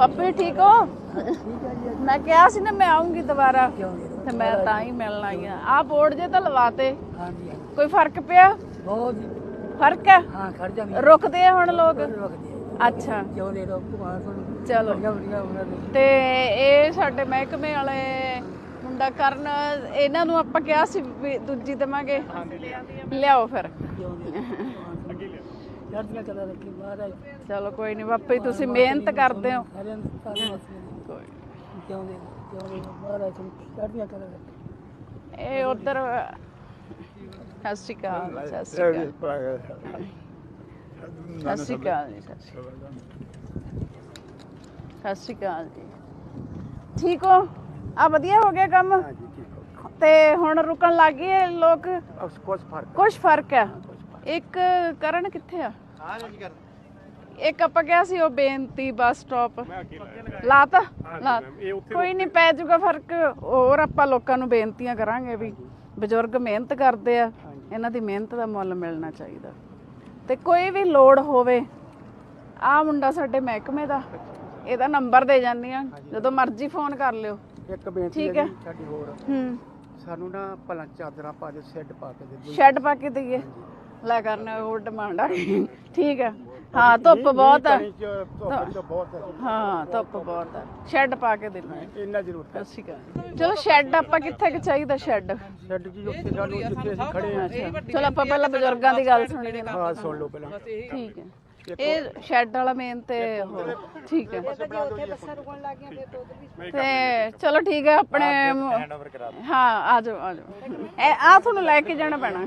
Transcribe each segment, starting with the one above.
ਪਾਪੇ ਠੀਕ ਹੋ? ਮੈਂ ਕਿਹਾ ਸੀ ਨਾ ਮੈਂ ਆਉਂਗੀ ਦੁਬਾਰਾ ਤੇ ਮੈਂ ਤਾਂ ਹੀ ਮਿਲਣ ਆਈ ਆ ਆ ਬੋਰਡ ਜੇ ਤਾਂ ਲਵਾਤੇ। ਹਾਂਜੀ ਕੋਈ ਫ਼ਰਕ ਪਿਆ? ਬਹੁਤ ਫ਼ਰਕ ਹੈ? ਹਾਂ ਖੜ ਜਾ ਵੀ ਰੁਕਦੇ ਆ ਹੁਣ ਲੋਕ? ਰੁਕਦੀ ਅੱਛਾ। ਕਿਉਂ ਦੇ ਤੁਹਾਨੂੰ ਚਲੋ। ਤੇ ਇਹ ਸਾਡੇ ਮਹਿਕਮੇ ਵਾਲੇ ਮੁੰਡਾ ਕਰਨ ਇਹਨਾਂ ਨੂੰ ਆਪਾਂ ਕਿਹਾ ਸੀ ਦੂਜੀ ਦੇਵਾਂਗੇ। ਲਿਆਓ ਫਿਰ। ਚੜ੍ਹਦੀਆਂ ਕਲਾ ਰੱਖੀ ਮਹਾਰਾਜ। ਚਲੋ ਕੋਈ ਨਹੀਂ ਬਾਪੇ ਤੁਸੀਂ ਮਿਹਨਤ ਕਰਦੇ ਹੋ। ਸਾਰਿਆਂ ਨੂੰ ਸਾਰੇ ਮਸਲੇ ਕੋਈ ਕਿਉਂ ਦੇ ਕਿਉਂ ਦੇ ਮਹਾਰਾਜ ਤੁਹਾਨੂੰ ਚੜ੍ਹਦੀਆਂ ਕਲਾ ਰੱਖੀ। ਇਹ ਉਧਰ ਸਤਿ ਸ਼੍ਰੀ ਅਕਾਲ ਸਤਿ ਸ਼੍ਰੀ ਅਕਾਲ। ਸਤਿ ਸ਼੍ਰੀ ਅਕਾਲ ਜੀ ਸਤਿ ਸ਼੍ਰੀ ਅਕਾਲ। ਸਤਿ ਸ਼੍ਰੀ ਅਕਾਲ ਜੀ। ਠੀਕ ਹੋ? ਆ ਵਧੀਆ ਹੋ ਗਿਆ ਕੰਮ? ਤੇ ਹੁਣ ਰੁਕਣ ਲੱਗ ਗਏ ਲੋਕ? ਕੁਝ ਫ਼ਰਕ ਕੁਝ ਫ਼ਰਕ ਹੈ। ਇੱਕ ਕਰਨ ਕਿੱਥੇ ਆ? ਇੱਕ ਆਪਾਂ ਕਿਹਾ ਸੀ ਉਹ ਬੇਨਤੀ ਬੱਸ ਸਟਾਪ। ਲਾਤਾ? ਲਾ ਕੋਈ ਨਹੀਂ ਪੈ ਜਾਊਗਾ ਫ਼ਰਕ ਹੋਰ ਆਪਾਂ ਲੋਕਾਂ ਨੂੰ ਬੇਨਤੀਆਂ ਕਰਾਂਗੇ ਵੀ ਬਜ਼ੁਰਗ ਮਿਹਨਤ ਕਰਦੇ ਆ ਇਹਨਾਂ ਦੀ ਮਿਹਨਤ ਦਾ ਮੁੱਲ ਮਿਲਣਾ ਚਾਹੀਦਾ। ਤੇ ਕੋਈ ਵੀ ਲੋੜ ਹੋਵੇ ਆ ਮੁੰਡਾ ਸਾਡੇ ਮਹਿਕਮੇ ਦਾ ਇਹਦਾ ਨੰਬਰ ਦੇ ਜਾਂਦੀ ਆ। ਜਦੋਂ ਮਰਜ਼ੀ ਫੋਨ ਕਰ ਲਿਓ। ਇੱਕ ਬੇਨਤੀ ਠੀਕ ਹੈ ਹੈ। ਜੀ ਸਾਡੀ ਹੋਰ। ਹੂੰ। ਸਾਨੂੰ ਨਾ ਭਲਾ ਚਾਦਰਾਂ ਪਾ ਦੇ ਸੈੱਟ ਪਾ ਕੇ ਦੇ ਦਿਓ। ਸ਼ੈੱਡ ਪਾ ਕੇ ਦਈਏ। ਲੈ ਕਰਨਾ ਉਹ ਡਿਮਾਂਡ ਆ ਠੀਕ ਹੈ। ਹਾਂ ਧੁੱਪ ਬਹੁਤ ਹੈ। ਬਹੁਤ ਹੈ। ਧੁੱਪ ਬਹੁਤ ਹੈ। ਸ਼ੈੱਡ ਪਾ ਕੇ ਦੇਣਾ ਇੰਨਾ ਜ਼ਰੂਰ ਹੈ। ਅਕਾਲ ਚਲੋ ਸ਼ੈੱਡ ਆਪਾਂ ਕਿੱਥੇ ਕਿ ਚਾਹੀਦਾ ਸ਼ੈੱਡ ਸੈੱਟ ਜੀ ਉੱਥੇ ਸਾਨੂੰ ਜਿੱਥੇ ਅਸੀਂ ਖੜੇ ਹਾਂ। ਚਲੋ ਆਪਾਂ ਪਹਿਲਾਂ ਬਜ਼ੁਰਗਾਂ ਦੀ ਗੱਲ ਸੁਣੀਏ ਨਾ ਹਾਂ ਸੁਣ ਲਓ ਪਹਿਲਾਂ। ਠੀਕ ਹੈ। ਇਹ ਸ਼ੈੱਡ ਵਾਲਾ ਮੇਨ ਤੇ ਠੀਕ ਹੈ। ਤੇ ਚਲੋ ਠੀਕ ਹੈ ਆਪਣੇ ਹਾਂ ਆ ਜਾਓ ਆ ਜਾਓ। ਇਹ ਆ ਤੁਹਾਨੂੰ ਲੈ ਕੇ ਜਾਣਾ ਪੈਣਾ।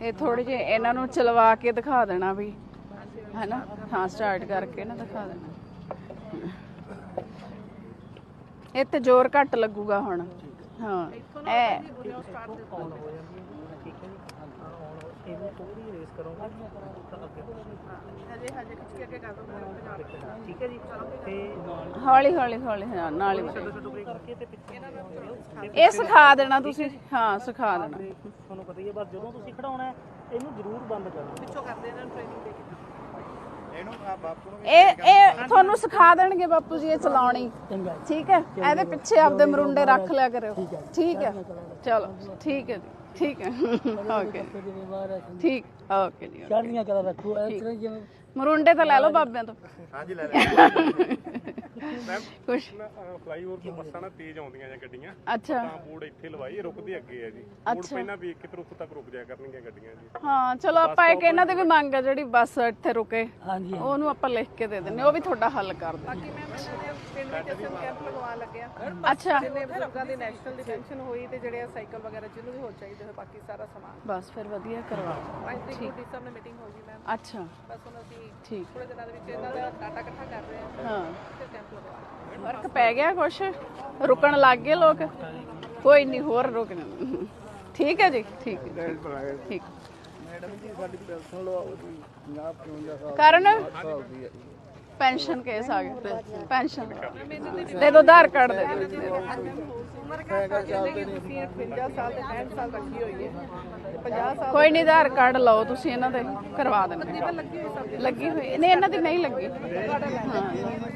ਇਹ ਥੋੜੇ ਜਿਹੇ ਇਹਨਾਂ ਨੂੰ ਚਲਵਾ ਕੇ ਦਿਖਾ ਦੇਣਾ ਵੀ, ਹੈਨਾ? ਹਾਂ ਸਟਾਰਟ ਕਰਕੇ ਨਾ ਦਿਖਾ ਦੇਣਾ। ਇਹ ਤੇ ਜ਼ੋਰ ਘੱਟ ਲੱਗੂਗਾ ਹੁਣ। ਹਾਂ, ਇਹ ਠੀਕ ਹੈ ਜੀ? ਤੇ ਹੌਲੀ ਹੌਲੀ ਹੌਲੀ ਹਾਂ ਨਾਲ ਹੀ ਵਧੇ। ਇਹ ਸਿਖਾ ਦੇਣਾ ਤੁਸੀਂ। ਹਾਂ ਸਿਖਾ ਦੇਣਾ। ਤੁਹਾਨੂੰ ਪਤਾ ਹੀ ਹੈ ਬਸ ਜਦੋਂ ਤੁਸੀਂ ਖੜਾਉਣਾ ਹੈ, ਇਹਨੂੰ ਜ਼ਰੂਰ ਬੰਦ ਕਰਨਾ ਪਿੱਛੋਂ ਇਹ ਇਹ ਤੁਹਾਨੂੰ ਸਿਖਾ ਦੇਣਗੇ ਬਾਪੂ ਜੀ ਇਹ ਚਲਾਉਣੀ। ਠੀਕ ਹੈ? ਇਹਦੇ ਪਿੱਛੇ ਆਪਦੇ ਮਰੁੰਡੇ ਰੱਖ ਲਿਆ ਕਰਿਓ। ਠੀਕ ਹੈ ਚਲੋ ਠੀਕ ਹੈ ਜੀ। ਠੀਕ ਹੈ। ਓਕੇ ਠੀਕ। ਓਕੇ ਜੀ ਚੜ੍ਹਦੀਆਂ ਕਲਾ ਰੱਖੋ ਇਸ ਤਰ੍ਹਾਂ ਜਿਵੇਂ ਮਰੁੰਡੇ ਤਾਂ ਲੈ ਲਓ ਬਾਬਿਆਂ ਤੋਂ। ਹਾਂਜੀ ਲੈ ਲੈ ਕੁਛ? ਫਲਾਈਓਵਰ ਤੋਂ ਬੱਸਾਂ ਨਾ ਤੇਜ਼ ਆਉਂਦੀਆਂ ਜਾਂ ਗੱਡੀਆਂ ਅੱਛਾ। ਤਾਂ ਬੋਰਡ ਇੱਥੇ ਲਵਾਈ ਇਹ ਰੁਕਦੇ ਅੱਗੇ ਆ ਜੀ। ਬੋਰਡ। ਪਹਿਲਾਂ ਵੇਖ ਕੇ ਫਿਰ ਉੱਥੇ ਤੱਕ ਰੁਕ ਜਾਇਆ ਕਰਨਗੀਆਂ ਗੱਡੀਆਂ ਜੀ। ਹਾਂ ਚਲੋ ਆਪਾਂ ਇੱਕ ਇਹਨਾਂ ਦੀ ਵੀ ਮੰਗ ਆ ਜਿਹੜੀ ਬੱਸ ਇੱਥੇ ਰੁਕੇ। ਹਾਂਜੀ ਉਹਨੂੰ ਆਪਾਂ ਲਿਖ ਕੇ ਦੇ ਦਿੰਨੇ ਉਹ ਵੀ ਤੁਹਾਡਾ ਹੱਲ ਕਰ ਦੇ ਕੈਂਪ ਲਗਵਾ ਲੱਗਿਆ ਅੱਛਾ। ਜਿਹਨੇ ਬਜ਼ੁਰਗਾਂ ਦੀ ਨੈਸ਼ਨਲ ਡਿਟੈਂਸ਼ਨ ਹੋਈ ਤੇ ਜਿਹੜੇ ਸਾਈਕਲ ਵਗੈਰਾ ਜਿਹਨੂੰ ਵੀ ਹੋ ਚਾਹੀਦੇ ਹੋਏ ਬਾਕੀ ਸਾਰਾ ਸਮਾਨ। ਬਸ ਫਿਰ ਵਧੀਆ ਕਰਵਾ ਅੱਜ ਦੀ ਗੁੱਡੀ ਸਾਹਿਬ ਨੇ ਮੀਟਿੰਗ ਹੋ ਗਈ ਮੈਮ ਅੱਛਾ। ਬਸ ਹੁਣ ਅਸੀਂ ਠੀਕ। ਥੋੜੇ ਦਿਨਾਂ ਦੇ ਵਿੱਚ ਇਹਨਾਂ ਦਾ ਡਾਟਾ ਇਕੱਠਾ ਕਰ ਰਹੇ ਹਾਂ। ਹਾਂ। ਫ਼ਰਕ ਪੈ ਗਿਆ ਕੁਛ ਰੁਕਣ ਲੱਗ ਗਏ ਲੋਕ ਕੋਈ ਨਹੀਂ ਹੋਰ ਰੁਕਣਾ ਠੀਕ ਹੈ ਜੀ ਠੀਕ ਹੈ ਠੀਕ ਮੈਡਮ ਜੀ ਸਾਡੀ ਪੈਨਸ਼ਨ ਲਵਾਓ ਜੀ 50 55 ਕਰਨ ਦੀ ਪੈਨਸ਼ਨ ਕੇਸ ਆ ਗਿਆ ਪੈਨਸ਼ਨ ਦੇ ਦੋ ਆਧਾਰ ਕਾਰਡ ਦੇ ਦਿਓ ਉਮਰ ਤੁਸੀਂ 58 ਸਾਲ ਤੇ 65 ਸਾਲ ਰੱਖੀ ਹੋਈ ਹੈ 50 ਸਾਲ ਕੋਈ ਨਹੀਂ ਆਧਾਰ ਕਾਰਡ ਲਓ ਤੁਸੀਂ ਇਹਨਾਂ ਦੇ ਕਰਵਾ ਦਿੰਦੇ ਹਾਂ। ਲੱਗੀ ਹੋਈ ਨਹੀਂ ਇਹਨਾਂ ਦੀ ਨਹੀਂ ਲੱਗੀ। ਹਾਂ।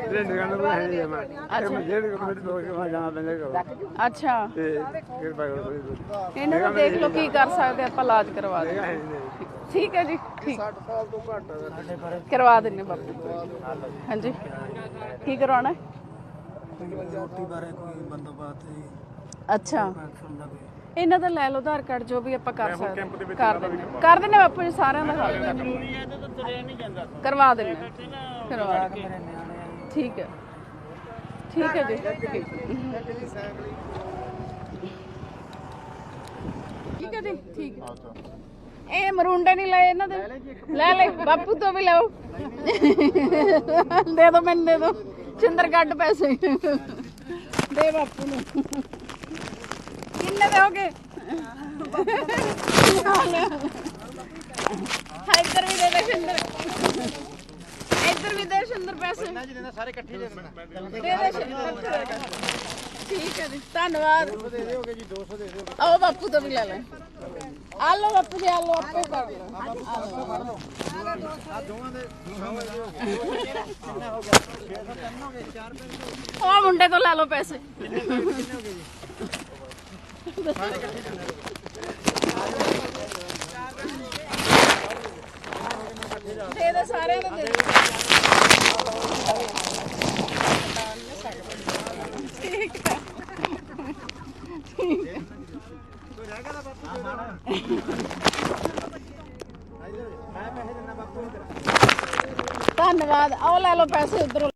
ਇਹ ਨਿਗਾਹ ਨੂੰ ਹੈ ਨਹੀਂ ਮੈਂ ਅੱਛਾ। ਜਿਹੜੇ ਕਮੇਟੀ ਤੋਂ ਮੈਂ ਜਾਣਾ ਪੈਂਦਾ ਕਰੋ ਅੱਛਾ। ਤੇ ਕਿਰਪਾ ਕਰੋ ਇਹਨਾਂ ਨੂੰ ਦੇਖ ਲਓ ਕੀ ਕਰ ਸਕਦੇ ਆਪਾਂ ਇਲਾਜ ਕਰਵਾ ਦੇ ਠੀਕ ਹੈ ਜੀ ਠੀਕ। 60 ਸਾਲ ਤੋਂ ਘੱਟ ਸਾਡੇ ਕਰਵਾ ਦਿੰਨੇ ਬਾਪੂ। ਹਾਂਜੀ। ਕੀ ਕਰਵਾਉਣਾ ਹੈ? ਰੋਟੀ ਬਾਰੇ ਕੋਈ ਬੰਦੋਬਸਤ ਅੱਛਾ। ਪੈਨਸ਼ਨ ਦਾ ਕੋਈ। ਇਹਨਾਂ ਦਾ ਲੈ ਲਓ ਆਧਾਰ ਕਾਰਡ ਜੋ ਵੀ ਆਪਾਂ ਕਰ ਸਕਦੇ ਹਾਂ। ਕਰ ਦਿੰਨੇ ਕਰ ਦਿੰਨੇ ਬਾਪੂ ਜੀ ਸਾਰਿਆਂ ਦਾ। ਹੱਲ। ਕਰਵਾ ਦਿੰਨੇ ਕਰਵਾ ਦਿੰਨੇ। ਮੇਰੇ ਨਿਆਣੇ ਆ ਠੀਕ ਹੈ। ਠੀਕ ਹੈ ਜੀ। ਠੀਕ ਠੀਕ ਹੈ ਜੀ ਠੀਕ ਹੈ। ਇਹ ਮਰੂੰਡੇ ਨਹੀਂ ਲਏ ਇਹਨਾਂ ਦੇ। ਲੈ ਲੈ ਬਾਪੂ ਤੋਂ ਵੀ ਲਓ। ਦੇ ਦੋ ਮੈਨੂੰ ਦੇ ਦੋ। ਚਿੰਦਰ ਕੱਢ ਪੈਸੇ। ਦੇ ਬਾਪੂ ਨੂੰ। ਕਿੰਨੇ ਦੇ ਹੋਗੇ ਇੱਧਰ ਵੀ ਦੇ ਦੇ ਸਿੰਦਰ। ਇੱਧਰ ਵੀ ਦੇ ਸਿੰਦਰ ਪੈਸੇ। ਜੀ ਦੇਣਾ ਸਾਰੇ ਇਕੱਠੇ ਦੇ ਦੇਣਾ। ਦੇ ਦੇ ਸਿੰਦਰ। ਠੀਕ ਹੈ ਜੀ ਧੰਨਵਾਦ। ਦੇ ਦਿਓਗੇ ਜੀ 200 ਦੇ ਦਿਓਗੇ ਆਓ ਬਾਪੂ ਤੋਂ ਵੀ ਲੈ ਲੈ। ਆ ਲਓ ਬਾਪੂ ਜੀ ਆ ਲਓ ਆਪੇ ਕਰ ਲਓ ਆ ਦੋਵਾਂ ਦੇ 200 ਦੇ ਦਿਓਗੇ ਕਿੰਨਾ ਹੋ ਗਿਆ 603 ਹੋ ਗਏ 4 ਰੁਪਏ ਉਹ ਮੁੰਡੇ ਤੋਂ ਲੈ ਲਓ ਪੈਸੇ। ਕਿੰਨੇ ਹੋ ਗਏ ਜੀ? ਦੇ ਦੇ ਸਾਰਿਆਂ ਦੇ ਦੇ ਦੇ ਠੀਕ ਹੈ ਕੋਈ ਰਹਿ ਗਿਆ ਤਾਂ ਬਾਪੂ ਮੈਂ ਪੈਸੇ ਦਿੰਦਾ ਬਾਪੂ ਧੰਨਵਾਦ। ਆਓ ਲੈ ਲਓ ਪੈਸੇ ਉਧਰੋਂ।